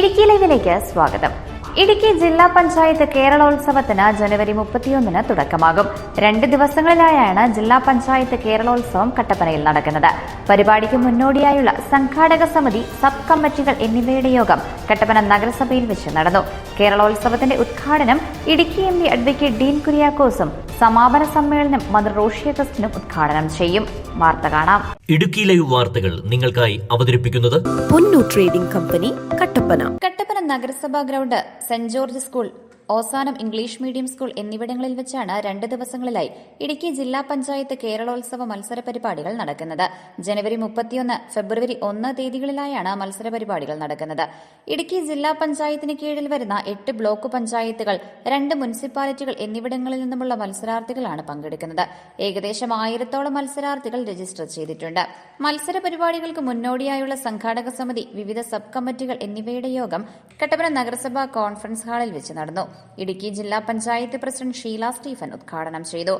ഇടുക്കി ലൈവിലേക്ക് സ്വാഗതം. ഇടുക്കി ജില്ലാ പഞ്ചായത്ത് കേരളോത്സവത്തിന് ജനുവരി മുപ്പത്തിയൊന്നിന് തുടക്കമാകും. രണ്ട് ദിവസങ്ങളിലായാണ് ജില്ലാ പഞ്ചായത്ത് കേരളോത്സവം കട്ടപ്പനയിൽ നടക്കുന്നത്. പരിപാടിക്ക് മുന്നോടിയായുള്ള സംഘാടക സമിതി സബ് കമ്മിറ്റികൾ എന്നിവയുടെ യോഗം കട്ടപ്പന നഗരസഭയിൽ വെച്ച് നടന്നു. കേരളോത്സവത്തിന്റെ ഉദ്ഘാടനം Idukki M P advocate Dean കുര്യാക്കോസും സമാപന സമ്മേളനം മന്ത്രി റോഷി അഗസ്റ്റിനും ഉദ്ഘാടനം ചെയ്യും. വാർത്ത കാണാം. ഇടുക്കി ലൈവ് വാർത്തകൾ നിങ്ങൾക്കായി അവതരിപ്പിക്കുന്നത് പൊന്നു ട്രേഡിംഗ് കമ്പനി കട്ടപ്പന നഗരസഭാ ground Saint George school Ozanam English medium school എന്നിവിടങ്ങളിൽ വെച്ചാണ് രണ്ട് ദിവസങ്ങളിലായി ഇടുക്കി ജില്ലാ പഞ്ചായത്ത് കേരളോത്സവ മത്സര പരിപാടികൾ നടക്കുന്നത്. ജനുവരി മുപ്പത്തിയൊന്ന് ഫെബ്രുവരി ഒന്ന് തീയതികളിലായാണ് മത്സര പരിപാടികൾ നടക്കുന്നത്. ഇടുക്കി ജില്ലാ പഞ്ചായത്തിന് കീഴിൽ വരുന്ന എട്ട് ബ്ലോക്ക് പഞ്ചായത്തുകൾ രണ്ട് മുനിസിപ്പാലിറ്റികൾ എന്നിവിടങ്ങളിൽ നിന്നുമുള്ള മത്സരാർത്ഥികളാണ് പങ്കെടുക്കുന്നത്. ഏകദേശം ആയിരത്തോളം മത്സരാർത്ഥികൾ രജിസ്റ്റർ ചെയ്തിട്ടുണ്ട്. മത്സര പരിപാടികൾക്ക് മുന്നോടിയായുള്ള സംഘാടക സമിതി വിവിധ സബ് കമ്മിറ്റികൾ എന്നിവയുടെ യോഗം കട്ടപ്പന നഗരസഭാ കോൺഫറൻസ് ഹാളിൽ വെച്ച് നടന്നു. ഇടുക്കി ജില്ലാ പഞ്ചായത്ത് പ്രസിഡന്റ് ഷീല സ്റ്റീഫൻ ഉദ്ഘാടനം ചെയ്തു.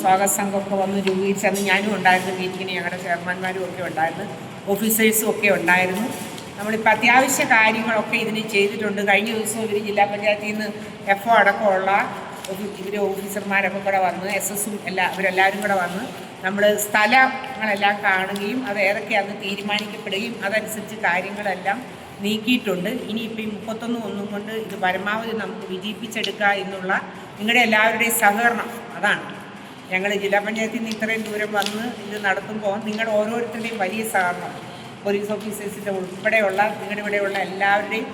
സ്വാഗത സംഘമൊക്കെ വന്ന് രൂപീകരിച്ചു ഞാനും ഉണ്ടായിരുന്നു മീറ്റിങ്ങിന് ഞങ്ങളുടെ ചെയർമാൻമാരും ഒക്കെ ഉണ്ടായിരുന്നു ഓഫീസേഴ്സും ഒക്കെ ഉണ്ടായിരുന്നു. നമ്മളിപ്പോൾ അത്യാവശ്യ കാര്യങ്ങളൊക്കെ ഇതിന് ചെയ്തിട്ടുണ്ട്. കഴിഞ്ഞ ദിവസം ഇവർ ജില്ലാ പഞ്ചായത്തിൽ നിന്ന് എഫ് അടക്കമുള്ള ഇവർ ഓഫീസർമാരൊക്കെ കൂടെ വന്ന് എസ് എസും എല്ലാ അവരെല്ലാവരും കൂടെ വന്ന് നമ്മൾ സ്ഥലങ്ങളെല്ലാം കാണുകയും അത് ഏതൊക്കെയാണെന്ന് തീരുമാനിക്കപ്പെടുകയും അതനുസരിച്ച് കാര്യങ്ങളെല്ലാം നീക്കിയിട്ടുണ്ട്. ഇനിയിപ്പോൾ ഈ മുപ്പത്തൊന്ന് ഒന്നും കൊണ്ട് ഇത് പരമാവധി നമുക്ക് വിജയിപ്പിച്ചെടുക്കുക എന്നുള്ള നിങ്ങളുടെ എല്ലാവരുടെയും സഹകരണം അതാണ്. ഞങ്ങൾ ജില്ലാ പഞ്ചായത്തിൽ നിന്ന് ഇത്രയും ദൂരം വന്ന് ഇത് നടത്തുമ്പോൾ നിങ്ങളുടെ ഓരോരുത്തരുടെയും വലിയ സഹകരണം പോലീസ് ഓഫീസേഴ്സിന്റെ ഉൾപ്പെടെയുള്ള നിങ്ങളുടെ ഇവിടെയുള്ള എല്ലാവരുടെയും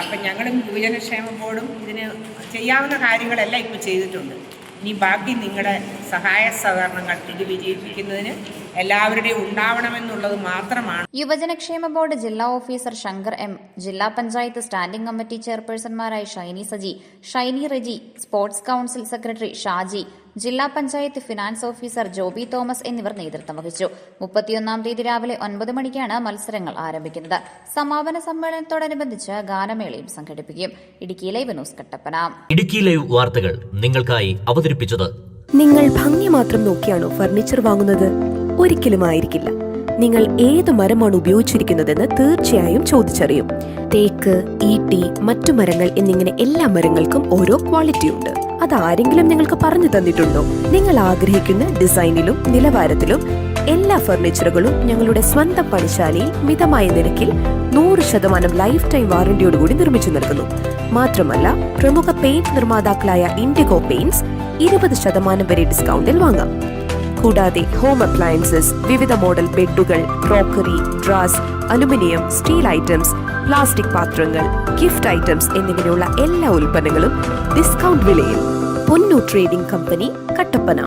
അപ്പം ഞങ്ങളും യുവജനക്ഷേമ ബോർഡും ഇതിന് ചെയ്യാവുന്ന കാര്യങ്ങളെല്ലാം ഇപ്പോൾ ചെയ്തിട്ടുണ്ട്. ഇനി ബാക്കി നിങ്ങളുടെ സഹായ സഹകരണങ്ങൾ ഇത് വിജയിപ്പിക്കുന്നതിന് എല്ലാവരുടെയും ഉണ്ടാവണമെന്നുള്ളത് മാത്രമാണ്. യുവജനക്ഷേമ ബോർഡ് ജില്ലാ ഓഫീസർ ശങ്കർ എം. ജില്ലാ panchayat standing committee ചെയർപേഴ്സൺമാരായ Shiny Saji Shiny Reji sports council secretary Shaji ജില്ലാ പഞ്ചായത്ത് ഫിനാൻസ് ഓഫീസർ ജോബി തോമസ് എന്നിവർ നേതൃത്വം വഹിച്ചു. മുപ്പത്തിയൊന്നാം തീയതി രാവിലെ ഒൻപത് മണിക്കാണ് മത്സരങ്ങൾ ആരംഭിക്കുന്നത്. സമാപന സമ്മേളനത്തോടനുബന്ധിച്ച് ഗാനമേളയും സംഘടിപ്പിക്കും. Idukki live news Kattappana. Idukki live വാർത്തകൾ നിങ്ങൾക്കായി അവതരിപ്പിച്ചത് നിങ്ങൾ ഭംഗി മാത്രം നോക്കിയാണോ ഫർണിച്ചർ വാങ്ങുന്നത്? ഒരിക്കലും ആയിരിക്കില്ല. നിങ്ങൾ ഏത് മരമാണ് ഉപയോഗിച്ചിരിക്കുന്നതെന്ന് തീർച്ചയായും ചോദിച്ചറിയും. തേക്ക് ഈട്ടി മറ്റു മരങ്ങൾ എന്നിങ്ങനെ എല്ലാ മരങ്ങൾക്കും ഓരോ ക്വാളിറ്റി ഉണ്ട് അത് ആരെങ്കിലും നിങ്ങൾക്ക് പറഞ്ഞു തന്നിട്ടുണ്ടോ? നിങ്ങൾ ആഗ്രഹിക്കുന്ന ഡിസൈനിലും നിലവാരത്തിലും എല്ലാ ഫർണിച്ചറുകളും ഞങ്ങളുടെ സ്വന്തം പണിശാലയിൽ മിതമായ നിരക്കിൽ നൂറ് ശതമാനം ലൈഫ് ടൈം വാറന്റിയോടുകൂടി നിർമ്മിച്ചു നൽകുന്നു. മാത്രമല്ല പ്രമുഖ പെയിന്റ് നിർമ്മാതാക്കളായ ഇൻഡിഗോ പെയിന്റ്സ് ഇരുപത് ശതമാനം വരെ ഡിസ്കൗണ്ടിൽ വാങ്ങാം. കൂടാതെ ഹോം അപ്ലയൻസസ് വിവിധ model ബെഡുകൾ crockery drawers aluminium steel items plastic പാത്രങ്ങൾ ഗിഫ്റ്റ് ഐറ്റംസ് എന്നിങ്ങനെയുള്ള എല്ലാ ഉൽപ്പന്നങ്ങളും ഡിസ്കൗണ്ട് വിലയിൽ പൊന്നു ട്രേഡിംഗ് കമ്പനി കട്ടപ്പന.